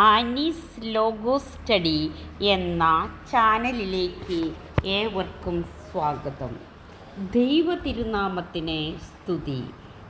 Annie's logo study എന്ന ചാനലിലേക്ക് ഏവർക്കും സ്വാഗതം. ദൈവ തിരുനാമത്തിന് സ്തുതി.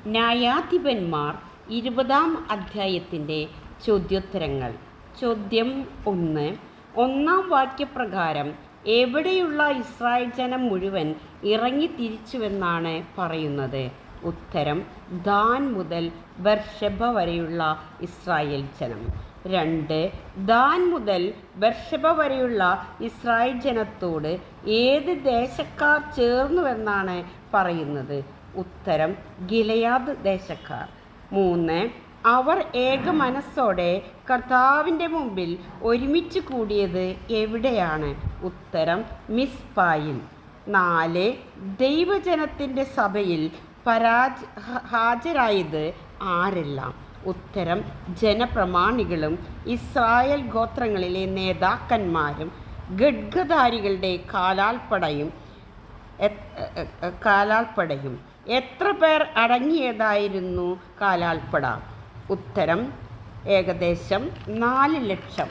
ന്യായാധിപന്മാർ ഇരുപതാം അധ്യായത്തിന്റെ ചോദ്യോത്തരങ്ങൾ. ചോദ്യം ഒന്ന്. ഒന്നാം വാക്യപ്രകാരം എവിടെയുള്ള ഇസ്രായേൽ ജനം മുഴുവൻ ഇറങ്ങി തിരിച്ചുവെന്നാണ് പറയുന്നത്. ഉത്തരം ദാൻ മുതൽ ബർഷബ വരെയുള്ള ഇസ്രായേൽ ജനം. രണ്ട്. ദാൻ മുതൽ ബർഷബ വരെയുള്ള ഇസ്രായേൽ ജനത്തോട് ഏത് ദേശക്കാർ ചേർന്നുവെന്നാണ് പറയുന്നത്? ഉത്തരം ഗിലയാദ് ദേശക്കാർ. മൂന്ന്. അവർ ഏക മനസ്സോടെ കർത്താവിന്റെ മുമ്പിൽ ഒരുമിച്ച് കൂടിയത് എവിടെയാണ്? ഉത്തരം മിസ്പായിൽ. നാല്. ദൈവജനത്തിന്റെ സഭയിൽ പരാജ ഹാജരായത് ആരെല്ലാം? ഉത്തരം ജനപ്രമാണികളും ഇസ്രായേൽ ഗോത്രങ്ങളിലെ നേതാക്കന്മാരും ഗഡ്ഗധാരികളുടെ കാലാൽപ്പടയും കാലാൽപ്പടയും. എത്ര പേർ അടങ്ങിയതായിരുന്നു കാലാൽപ്പട? ഉത്തരം ഏകദേശം നാല് ലക്ഷം.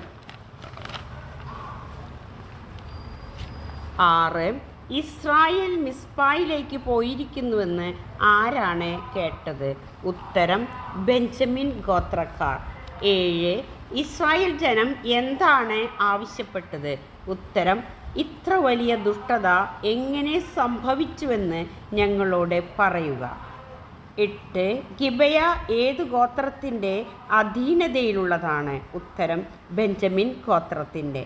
ആറ് ഇസ്രായേൽ മിസ്പായിലേക്ക് പോയിരിക്കുന്നുവെന്ന് ആരാണ് കേട്ടത്? ഉത്തരം ബെഞ്ചമിൻ ഗോത്രക്കാർ. ഏഴ് ഇസ്രായേൽ ജനം എന്താണ് ആവശ്യപ്പെട്ടത്? ഉത്തരം ഇത്ര വലിയ ദുഷ്ടത എങ്ങനെ സംഭവിച്ചുവെന്ന് ഞങ്ങളോട് പറയുക. എട്ട് ഗിബയ ഏത് ഗോത്രത്തിന്റെ അധീനതയിലുള്ളതാണ്? ഉത്തരം ബെഞ്ചമിൻ ഗോത്രത്തിന്റെ.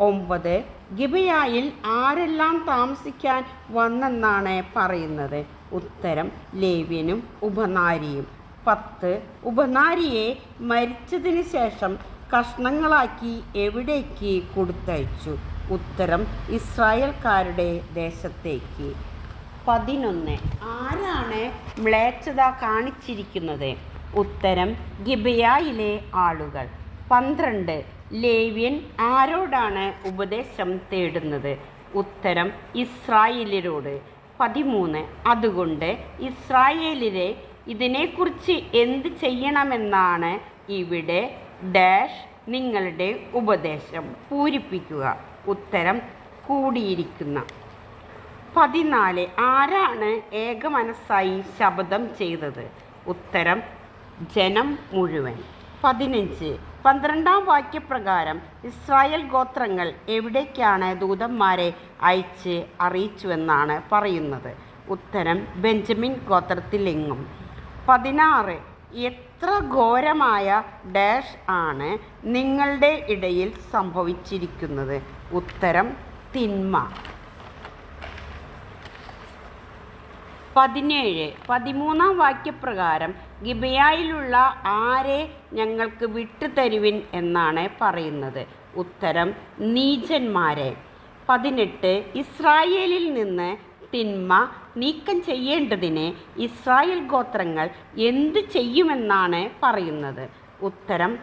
ഒമ്പത്. ഗിബിയായിൽ ആരെല്ലാം താമസിക്കാൻ വന്നെന്നാണ് പറയുന്നത്. ഉത്തരം ലേവ്യനും ഉപനാരിയും. പത്ത്. ഉപനാരിയെ മരിച്ചതിന് ശേഷം കഷ്ണങ്ങളാക്കി എവിടേക്ക് കൊടുത്തയച്ചു? ഉത്തരം ഇസ്രായേൽക്കാരുടെ ദേശത്തേക്ക്. പതിനൊന്ന്. ആരാണ് മ്ലേച്ഛത കാണിച്ചിരിക്കുന്നത്? ഉത്തരം ഗിബയായിലെ ആളുകൾ. പന്ത്രണ്ട്. ലേവ്യൻ ആരോടാണ് ഉപദേശം തേടുന്നത്? ഉത്തരം ഇസ്രായേലിനോട് പതിമൂന്ന്. അതുകൊണ്ട് ഇസ്രായേലിലെ ഇതിനെക്കുറിച്ച് എന്ത് ചെയ്യണമെന്നാണ് ഇവിടെ ഡാഷ് നിങ്ങളുടെ ഉപദേശം പൂരിപ്പിക്കുക. ഉത്തരം കൂടിയിരിക്കുന്ന. പതിനാല്. ആരാണ് ഏകമനസ്സായി ശബ്ദം ചെയ്തത്? ഉത്തരം ജനം മുഴുവൻ. പതിനഞ്ച്. പന്ത്രണ്ടാം വാക്യപ്രകാരം ഇസ്രായേൽ ഗോത്രങ്ങൾ എവിടേക്കാണ് ദൂതന്മാരെ അയച്ച് അറിയിച്ചുവെന്നാണ് പറയുന്നത്. ഉത്തരം ബെഞ്ചമിൻ ഗോത്രത്തിലെങ്ങും. പതിനാറ്. എത്ര ഘോരമായ ഡാഷ് ആണ് നിങ്ങളുടെ ഇടയിൽ സംഭവിച്ചിരിക്കുന്നത്? ഉത്തരം തിന്മ. പതിനേഴ് പതിമൂന്നാം വാക്യപ്രകാരം ഗിബയായിലുള്ള ആരെ ഞങ്ങൾക്ക് വിട്ടുതരുവിൻ എന്നാണ് പറയുന്നത്. ഉത്തരം നീചന്മാരെ. പതിനെട്ട് ഇസ്രായേലിൽ നിന്ന് തിന്മ നീക്കം ചെയ്യേണ്ടതിന് ഇസ്രായേൽ ഗോത്രങ്ങൾ എന്തു ചെയ്യുമെന്നാണ് പറയുന്നത്. ഉത്തരം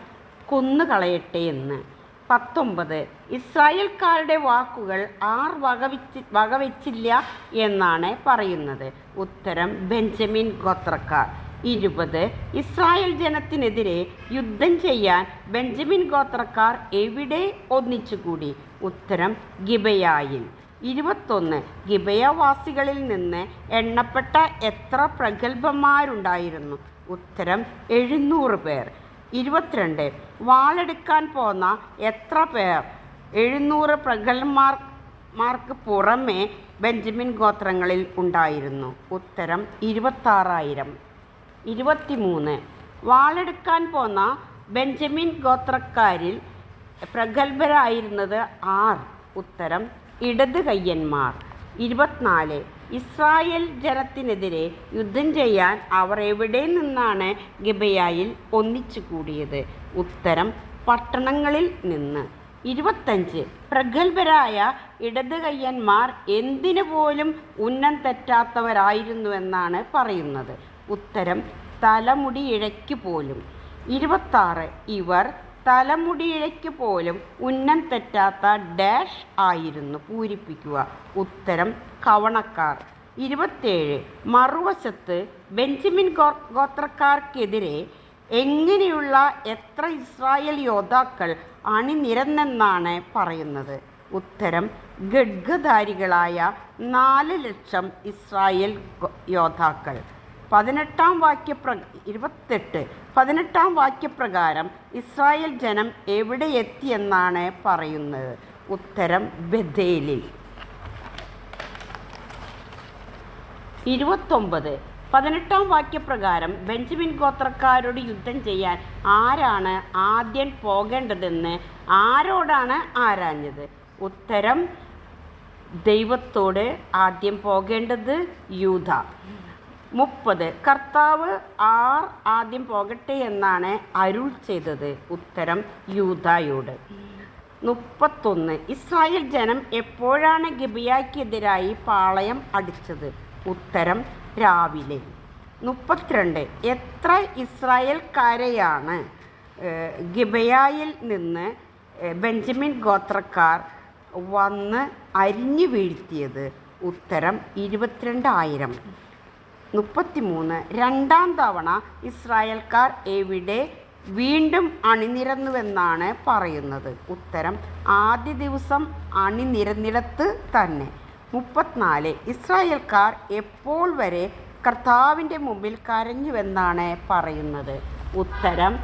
കൊന്നുകളയട്ടെ എന്ന്. പത്തൊമ്പത്. ഇസ്രായേൽക്കാരുടെ വാക്കുകൾ ആർ വകവെച്ച് വകവെച്ചില്ല എന്നാണ് പറയുന്നത്. ഉത്തരം ബെഞ്ചമിൻ ഗോത്രക്കാർ. ഇരുപത്. ഇസ്രായേൽ ജനത്തിനെതിരെ യുദ്ധം ചെയ്യാൻ ബെഞ്ചമിൻ ഗോത്രക്കാർ എവിടെ ഒന്നിച്ചുകൂടി? ഉത്തരം ഗിബയായിൽ. ഇരുപത്തൊന്ന്. ഗിബയവാസികളിൽ നിന്ന് എണ്ണപ്പെട്ട എത്ര പ്രഗത്ഭന്മാരുണ്ടായിരുന്നു? ഉത്തരം എഴുന്നൂറ് പേർ. ഇരുപത്തിരണ്ട്. വാളെടുക്കാൻ പോന്ന എത്ര പേർ? എഴുന്നൂറ് പ്രഗൽമാർ മാർക്ക് പുറമേ ബെഞ്ചമിൻ ഗോത്രങ്ങളിൽ ഉണ്ടായിരുന്നു. ഉത്തരം ഇരുപത്താറായിരം. ഇരുപത്തിമൂന്ന്. വാളെടുക്കാൻ പോന്ന ബെഞ്ചമിൻ ഗോത്രക്കാരിൽ പ്രഗത്ഭരായിരുന്നത് ആർ? ഉത്തരം ഇടത് കയ്യന്മാർ. ഇരുപത്തിനാല്. ഇസ്രായേൽ ജനത്തിനെതിരെ യുദ്ധം ചെയ്യാൻ അവർ എവിടെ നിന്നാണ് ഗിബയായിൽ ഒന്നിച്ചു കൂടിയത്? ഉത്തരം പട്ടണങ്ങളിൽ നിന്ന്. ഇരുപത്തഞ്ച് പ്രഗത്ഭരായ ഇടത് കയ്യന്മാർ എന്തിനു പോലും ഉന്നം തെറ്റാത്തവരായിരുന്നുവെന്നാണ് പറയുന്നത്. ഉത്തരം തലമുടി ഇഴയ്ക്ക് പോലും. ഇരുപത്താറ് ഇവർ തലമുടിയിഴയ്ക്ക് പോലും ഉന്നം തെറ്റാത്ത ഡാഷ് ആയിരുന്നു. പൂരിപ്പിക്കുക. ഉത്തരം കവണക്കാർ. ഇരുപത്തേഴ് മറുവശത്ത് ബെഞ്ചമിൻ ഗോത്രക്കാർക്കെതിരെ എങ്ങനെയുള്ള എത്ര ഇസ്രായേൽ യോദ്ധാക്കൾ അണിനിരന്നെന്നാണ് പറയുന്നത്. ഉത്തരം ഗഡ്ഗധാരികളായ നാല് ലക്ഷം ഇസ്രായേൽ യോദ്ധാക്കൾ. പതിനെട്ടാം വാക്യപ്ര ഇരുപത്തെട്ട്. പതിനെട്ടാം വാക്യപ്രകാരം ഇസ്രായേൽ ജനം എവിടെ എത്തിയെന്നാണ് പറയുന്നത്? ഉത്തരം ബഥേലിൽ. ഇരുപത്തൊമ്പത്. പതിനെട്ടാം വാക്യപ്രകാരം ബെഞ്ചമിൻ ഗോത്രക്കാരോട് യുദ്ധം ചെയ്യാൻ ആരാണ് ആദ്യം പോകേണ്ടതെന്ന് ആരോടാണ് ആരാഞ്ഞത്? ഉത്തരം ദൈവത്തോട് ആദ്യം പോകേണ്ടത് യൂത. മുപ്പത്. കർത്താവ് ആർ ആദ്യം പോകട്ടെ എന്നാണ് അരുൾ ചെയ്തത്. ഉത്തരം യൂതായോട് മുപ്പത്തൊന്ന്. ഇസ്രായേൽ ജനം എപ്പോഴാണ് ഗിബിയാക്കെതിരായി പാളയം അടിച്ചത്? ഉത്തരം രാവിലെ. മുപ്പത്തിരണ്ട്. എത്ര ഇസ്രായേൽക്കാരെയാണ് ഗിബയായിൽ നിന്ന് ബെഞ്ചമിൻ ഗോത്രക്കാർ വന്ന് അരിഞ്ഞു വീഴ്ത്തിയത്? ഉത്തരം ഇരുപത്തിരണ്ടായിരം. മുപ്പത്തിമൂന്ന്. രണ്ടാം തവണ ഇസ്രായേൽക്കാർ എവിടെ വീണ്ടും അണിനിരന്നുവെന്നാണ് പറയുന്നത്. ഉത്തരം ആദ്യ ദിവസം അണിനിരന്നിടത്ത് തന്നെ. മുപ്പത്തിനാല്. ഇസ്രായേൽക്കാർ എപ്പോൾ വരെ കർത്താവിന്റെ മുമ്പിൽ കരഞ്ഞുവെന്നാണ് പറയുന്നത്. ഉത്തരം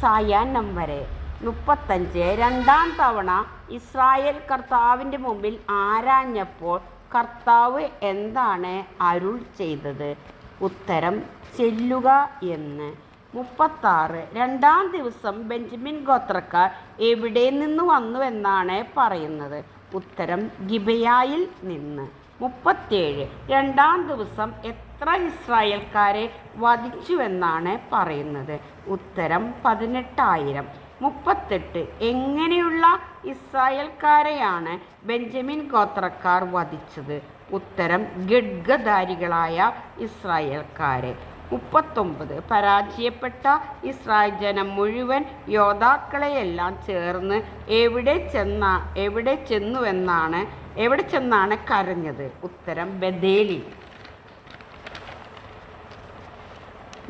സായാഹ്നം വരെ. മുപ്പത്തഞ്ച്. രണ്ടാം തവണ ഇസ്രായേൽ കർത്താവിന്റെ മുമ്പിൽ ആരാഞ്ഞപ്പോൾ കർത്താവ് എന്താണ് അരുൾ ചെയ്തത്? ഉത്തരം ചെല്ലുക എന്ന്. മുപ്പത്താറ്. രണ്ടാം ദിവസം ബെഞ്ചമിൻ ഗോത്രക്കാർ എവിടെ നിന്ന് വന്നുവെന്നാണ് പറയുന്നത്? ഉത്തരം ഗിബയായിൽ നിന്ന്. മുപ്പത്തേഴ്. രണ്ടാം ദിവസം എത്ര ഇസ്രായേൽക്കാരെ വധിച്ചുവെന്നാണ് പറയുന്നത്? ഉത്തരം പതിനെട്ടായിരം. മുപ്പത്തെട്ട്. എങ്ങനെയുള്ള ഇസ്രായേൽക്കാരെയാണ് ബെഞ്ചമിൻ ഗോത്രക്കാർ വധിച്ചത്? ഉത്തരം ഗഡ്ഗധാരികളായ ഇസ്രായേൽക്കാരെ. മുപ്പത്തൊമ്പത്. പരാജയപ്പെട്ട ഇസ്രായേൽ ജനം മുഴുവൻ യോദ്ധാക്കളെയെല്ലാം ചേർന്ന് എവിടെ ചെന്ന എവിടെ ചെന്നുവെന്നാണ് എവിടെ ചെന്നാണ് കരഞ്ഞത്? ഉത്തരം ബദേലി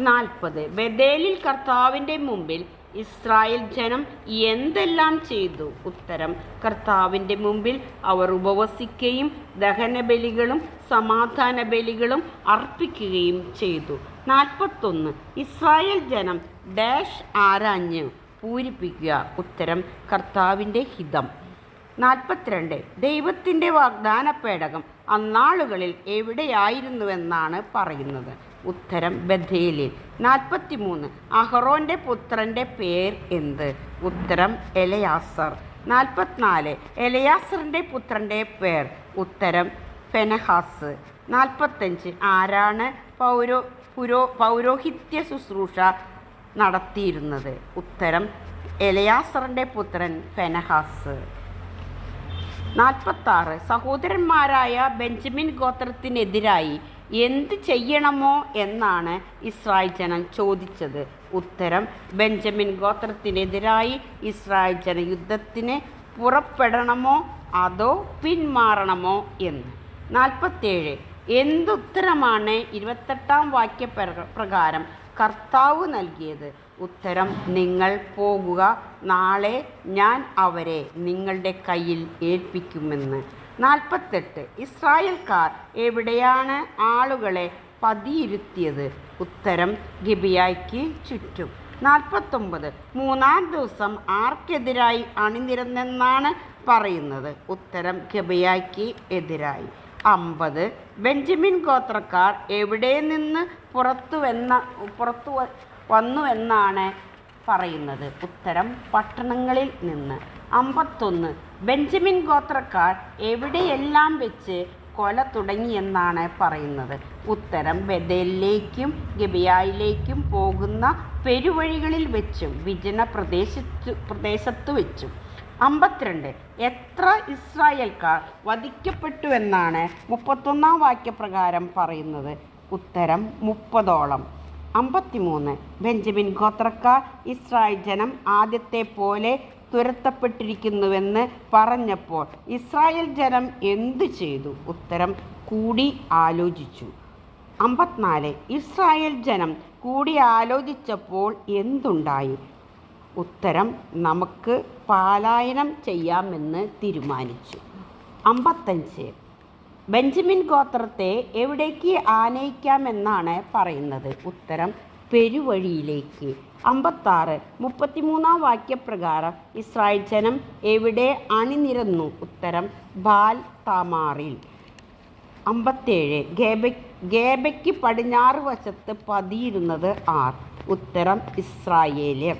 നാൽപ്പത്. ബദേലിൽ കർത്താവിന്റെ മുമ്പിൽ ഇസ്രായേൽ ജനം എന്തെല്ലാം ചെയ്തു? ഉത്തരം കർത്താവിന്റെ മുമ്പിൽ അവർ ഉപവസിക്കുകയും ദഹനബലികളും സമാധാന ബലികളും അർപ്പിക്കുകയും ചെയ്തു. നാൽപ്പത്തൊന്ന് ഇസ്രായേൽ ജനം ഡാഷ് ആരാഞ്ഞ് പൂരിപ്പിക്കുക. ഉത്തരം കർത്താവിന്റെ ഹിതം. നാൽപ്പത്തിരണ്ട് ദൈവത്തിന്റെ വാഗ്ദാന പേടകം അന്നാളുകളിൽ എവിടെയായിരുന്നുവെന്നാണ് പറയുന്നത്. ഉത്തരം ബഥേലിൽ നാൽപ്പത്തിമൂന്ന്. അഹറോന്റെ പുത്രന്റെ പേർ എന്ത്? ഉത്തരം എലയാസർ. നാൽപ്പത്തിനാല്. എലയാസറിന്റെ പുത്രന്റെ പേർ. ഉത്തരം ഫെനഹാസ്. നാൽപ്പത്തഞ്ച്. ആരാണ് പൗരോ പുരോ പൗരോഹിത്യ ശുശ്രൂഷ നടത്തിയിരുന്നത്? ഉത്തരം എലയാസറിന്റെ പുത്രൻ ഫെനഹാസ്. നാൽപ്പത്താറ്. സഹോദരന്മാരായ ബെഞ്ചമിൻ ഗോത്രത്തിനെതിരായി എന്ത് ചെയ്യണമോ എന്നാണ് ഇസ്രായേൽ ജനം ചോദിച്ചത്. ഉത്തരം ബെഞ്ചമിൻ ഗോത്രത്തിനെതിരായി ഇസ്രായേൽ ജന യുദ്ധത്തിന് പുറപ്പെടണമോ അതോ പിന്മാറണമോ എന്ന്. നാൽപ്പത്തേഴ് എന്തുത്തരമാണ് ഇരുപത്തെട്ടാം വാക്യ പ്ര- പ്രകാരം കർത്താവ് നൽകിയത്? ഉത്തരം നിങ്ങൾ പോകുക നാളെ ഞാൻ അവരെ നിങ്ങളുടെ കയ്യിൽ ഏൽപ്പിക്കുമെന്ന്. നാൽപ്പത്തെട്ട്. ഇസ്രായേൽക്കാർ എവിടെയാണ് ആളുകളെ പതിയിരുത്തിയത്? ഉത്തരം ഗിബിയായ്ക്ക് ചുറ്റും. നാൽപ്പത്തൊമ്പത്. മൂന്നാം ദിവസം ആർക്കെതിരായി അണിനിരന്നെന്നാണ് പറയുന്നത്. ഉത്തരം ഗബിയായ്ക്ക് എതിരായി. അമ്പത്. ബെഞ്ചമിൻ ഗോത്രക്കാർ എവിടെ നിന്ന് പുറത്തു വന്ന പുറത്തു വന്നു എന്നാണ് പറയുന്നത്. ഉത്തരം പട്ടണങ്ങളിൽ നിന്ന്. അമ്പത്തൊന്ന്. ബെഞ്ചമിൻ ഗോത്രക്കാർ എവിടെയെല്ലാം വെച്ച് കൊല തുടങ്ങിയെന്നാണ് പറയുന്നത്. ഉത്തരം ബദലിലേക്കും ഗബിയായിലേക്കും പോകുന്ന പെരുവഴികളിൽ വെച്ചും വിജന പ്രദേശത്തു പ്രദേശത്തു വെച്ചും. അമ്പത്തിരണ്ട്. എത്ര ഇസ്രായേൽക്കാർ വധിക്കപ്പെട്ടുവെന്നാണ് മുപ്പത്തൊന്നാം വാക്യപ്രകാരം പറയുന്നത്. ഉത്തരം മുപ്പതോളം. അമ്പത്തിമൂന്ന്. ബെഞ്ചമിൻ ഗോത്രക്കാർ ഇസ്രായേൽ ജനം ആദ്യത്തെ പോലെ തുരത്തപ്പെട്ടിരിക്കുന്നുവെന്ന് പറഞ്ഞപ്പോൾ ഇസ്രായേൽ ജനം എന്തു ചെയ്തു? ഉത്തരം കൂടി ആലോചിച്ചു. അമ്പത്തിനാല് ഇസ്രായേൽ ജനം കൂടി ആലോചിച്ചപ്പോൾ എന്തുണ്ടായി? ഉത്തരം നമുക്ക് പാലായനം ചെയ്യാമെന്ന് തീരുമാനിച്ചു. അമ്പത്തഞ്ച് ബെഞ്ചമിൻ ഗോത്രത്തെ എവിടേക്ക് ആനയിക്കാമെന്നാണ് പറയുന്നത്? ഉത്തരം പെരുവഴിയിലേക്ക്. അമ്പത്താറ്. മുപ്പത്തിമൂന്നാം വാക്യപ്രകാരം ഇസ്രായേൽ ജനം എവിടെ അണിനിരന്നു? ഉത്തരം ബാൽ താമാറിൽ. അമ്പത്തേഴ്. ഗേബ ഗേബയ്ക്ക് പടിഞ്ഞാറ് വശത്ത് പതിയിരുന്നത് ആർ? ഉത്തരം ഇസ്രായേലിയർ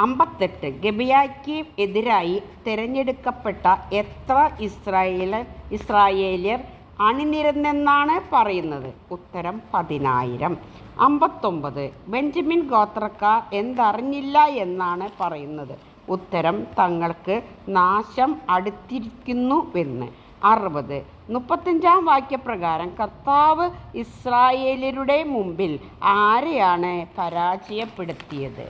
അമ്പത്തെട്ട്. ഗബിയായ്ക്ക് എതിരായി തിരഞ്ഞെടുക്കപ്പെട്ട എത്ര ഇസ്രായേല ഇസ്രായേലിയർ അണിനിരന്നെന്നാണ് പറയുന്നത്? ഉത്തരം പതിനായിരം. അമ്പത്തൊമ്പത്. ബെഞ്ചമിൻ ഗോത്രക്കാർ എന്തറിഞ്ഞില്ല എന്നാണ് പറയുന്നത്. ഉത്തരം തങ്ങൾക്ക് നാശം അടുത്തിരിക്കുന്നുവെന്ന് അറുപത്. മുപ്പത്തഞ്ചാം വാക്യപ്രകാരം കർത്താവ് ഇസ്രായേലരുടെ മുമ്പിൽ ആരെയാണ് പരാജയപ്പെടുത്തിയത്?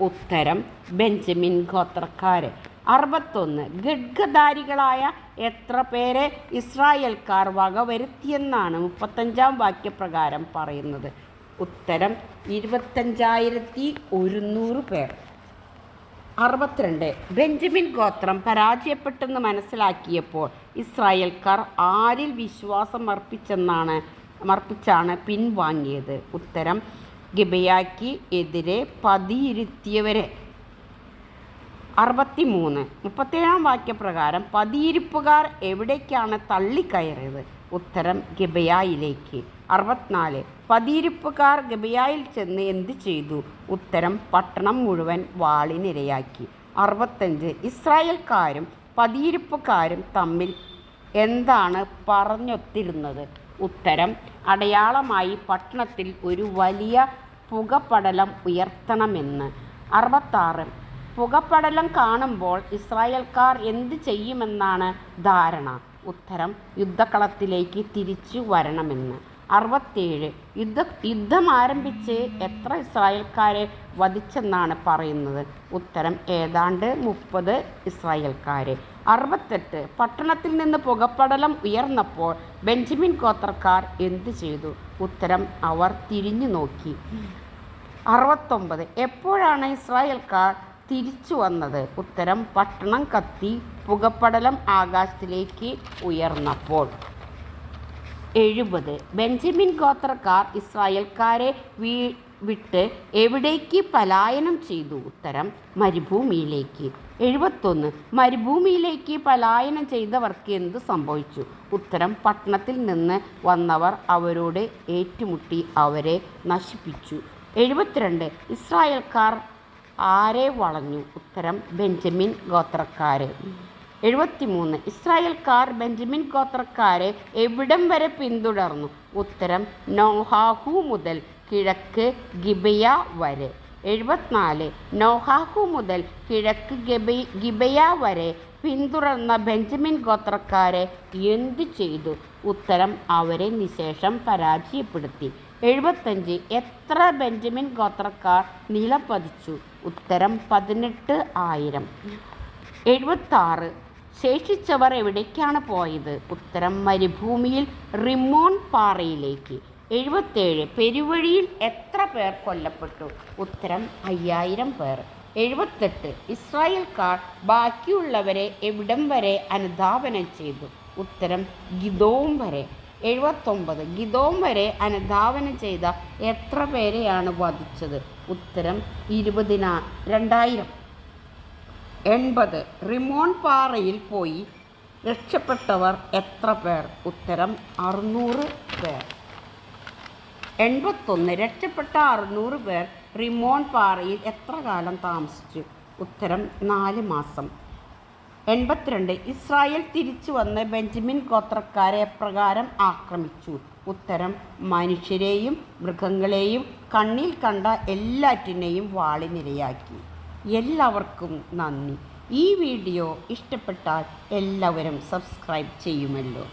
ഉത്തരം ബെഞ്ചമിൻ ഗോത്രക്കാര് അറുപത്തൊന്ന്. ഗഡ്ഗധാരികളായ എത്ര പേരെ ഇസ്രായേൽക്കാർ വകവരുത്തിയെന്നാണ് മുപ്പത്തഞ്ചാം വാക്യപ്രകാരം പറയുന്നത്. ഉത്തരം ഇരുപത്തഞ്ചായിരത്തി ഒരുന്നൂറ് പേർ. അറുപത്തിരണ്ട്. ബെഞ്ചമിൻ ഗോത്രം പരാജയപ്പെട്ടെന്ന് മനസ്സിലാക്കിയപ്പോൾ ഇസ്രായേൽക്കാർ ആരിൽ വിശ്വാസം അർപ്പിച്ചെന്നാണ് അർപ്പിച്ചാണ് പിൻവാങ്ങിയത്. ഉത്തരം ഗിബയാക്ക് എതിരെ പതിയിരുത്തിയവരെ. അറുപത്തി മൂന്ന് മുപ്പത്തേഴാം വാക്യപ്രകാരം പതിയിരിപ്പുകാർ എവിടേക്കാണ് തള്ളിക്കയറിയത്? ഉത്തരം ഗബയായിലേക്ക്. അറുപത്തിനാല്. പതിയിരിപ്പുകാർ ഗബിയായിൽ ചെന്ന് എന്ത് ചെയ്തു? ഉത്തരം പട്ടണം മുഴുവൻ വാളിനിരയാക്കി അറുപത്തഞ്ച്. ഇസ്രായേൽക്കാരും പതിയിരിപ്പുകാരും തമ്മിൽ എന്താണ് പറഞ്ഞൊത്തിരുന്നത്? ഉത്തരം അടയാളമായി പട്ടണത്തിൽ ഒരു വലിയ പുകപടലം ഉയർത്തണമെന്ന്. അറുപത്താറ്. പുകപ്പടലം കാണുമ്പോൾ ഇസ്രായേൽക്കാർ എന്ത് ചെയ്യുമെന്നാണ് ധാരണ? ഉത്തരം യുദ്ധക്കളത്തിലേക്ക് തിരിച്ചു വരണമെന്ന്. അറുപത്തേഴ് യുദ്ധ യുദ്ധം ആരംഭിച്ച് എത്ര ഇസ്രായേൽക്കാരെ വധിച്ചെന്നാണ് പറയുന്നത്? ഉത്തരം ഏതാണ്ട് മുപ്പത് ഇസ്രായേൽക്കാരെ. അറുപത്തെട്ട്. പട്ടണത്തിൽ നിന്ന് പുകപ്പടലം ഉയർന്നപ്പോൾ ബെഞ്ചമിൻ ഗോത്രക്കാർ എന്തു ചെയ്തു? ഉത്തരം അവർ തിരിഞ്ഞു നോക്കി. അറുപത്തൊമ്പത്. എപ്പോഴാണ് ഇസ്രായേൽക്കാർ തിരിച്ചു വന്നത്? ഉത്തരം പട്ടണം കത്തി പുകപ്പടലം ആകാശത്തിലേക്ക് ഉയർന്നപ്പോൾ. എഴുപത്. ബെഞ്ചമിൻ ഗോത്രക്കാർ ഇസ്രായേൽക്കാരെ വീ വിട്ട് എവിടേക്ക് പലായനം ചെയ്തു? ഉത്തരം മരുഭൂമിയിലേക്ക്. എഴുപത്തൊന്ന്. മരുഭൂമിയിലേക്ക് പലായനം ചെയ്തവർക്ക് എന്ത് സംഭവിച്ചു? ഉത്തരം പട്ടണത്തിൽ നിന്ന് വന്നവർ അവരോട് ഏറ്റുമുട്ടി അവരെ നശിപ്പിച്ചു. എഴുപത്തിരണ്ട്. ഇസ്രായേൽക്കാർ ആരെ വളഞ്ഞു? ഉത്തരം ബെഞ്ചമിൻ ഗോത്രക്കാരെ. എഴുപത്തിമൂന്ന്. ഇസ്രായേൽക്കാർ ബെഞ്ചമിൻ ഗോത്രക്കാരെ എവിടം വരെ പിന്തുടർന്നു? ഉത്തരം നോഹാഹു മുതൽ കിഴക്ക് ഗിബയ വരെ. എഴുപത്തിനാല്. നോഹാഹു മുതൽ കിഴക്ക് ഗബി ഗിബയ വരെ പിന്തുടർന്ന ബെഞ്ചമിൻ ഗോത്രക്കാരെ എന്തു ചെയ്തു? ഉത്തരം അവരെ നിശേഷം പരാജയപ്പെടുത്തി. എഴുപത്തഞ്ച് എത്ര ബെഞ്ചമിൻ ഗോത്രക്കാർ നിലപതിച്ചു? ഉത്തരം പതിനെട്ട് ആയിരം. എഴുപത്താറ്. ശേഷിച്ചവർ എവിടേക്കാണ് പോയത്? ഉത്തരം മരുഭൂമിയിൽ റിമോൺ പാറയിലേക്ക്. എഴുപത്തേഴ് പെരുവഴിയിൽ എത്ര പേർ കൊല്ലപ്പെട്ടു? ഉത്തരം അയ്യായിരം പേർ. എഴുപത്തെട്ട് ഇസ്രായേൽക്കാർ ബാക്കിയുള്ളവരെ എവിടം വരെ അനുധാപനം ചെയ്തു? ഉത്തരം ഗിതോം വരെ. എഴുപത്തൊമ്പത് ഗിതോം വരെ അനുധാവനം ചെയ്ത എത്ര പേരെയാണ് വധിച്ചത്? ഉത്തരം ഇരുപതിനാ രണ്ടായിരം. എൺപത്. റിമോൺ പാറയിൽ പോയി രക്ഷപ്പെട്ടവർ എത്ര പേർ? ഉത്തരം അറുന്നൂറ് പേർ. എൺപത്തൊന്ന്. രക്ഷപ്പെട്ട അറുന്നൂറ് പേർ റിമോൺ പാറയിൽ എത്ര കാലം താമസിച്ചു? ഉത്തരം നാല് മാസം. എൺപത്തിരണ്ട്. ഇസ്രായേൽ തിരിച്ചു വന്ന് ബെഞ്ചമിൻ ഗോത്രക്കാരെ എപ്രകാരം ആക്രമിച്ചു? ഉത്തരം മനുഷ്യരെയും മൃഗങ്ങളെയും കണ്ണിൽ കണ്ട എല്ലാറ്റിനെയും വാളിനിരയാക്കി. എല്ലാവർക്കും നന്ദി. ഈ വീഡിയോ ഇഷ്ടപ്പെട്ടാൽ എല്ലാവരും സബ്സ്ക്രൈബ് ചെയ്യുമല്ലോ.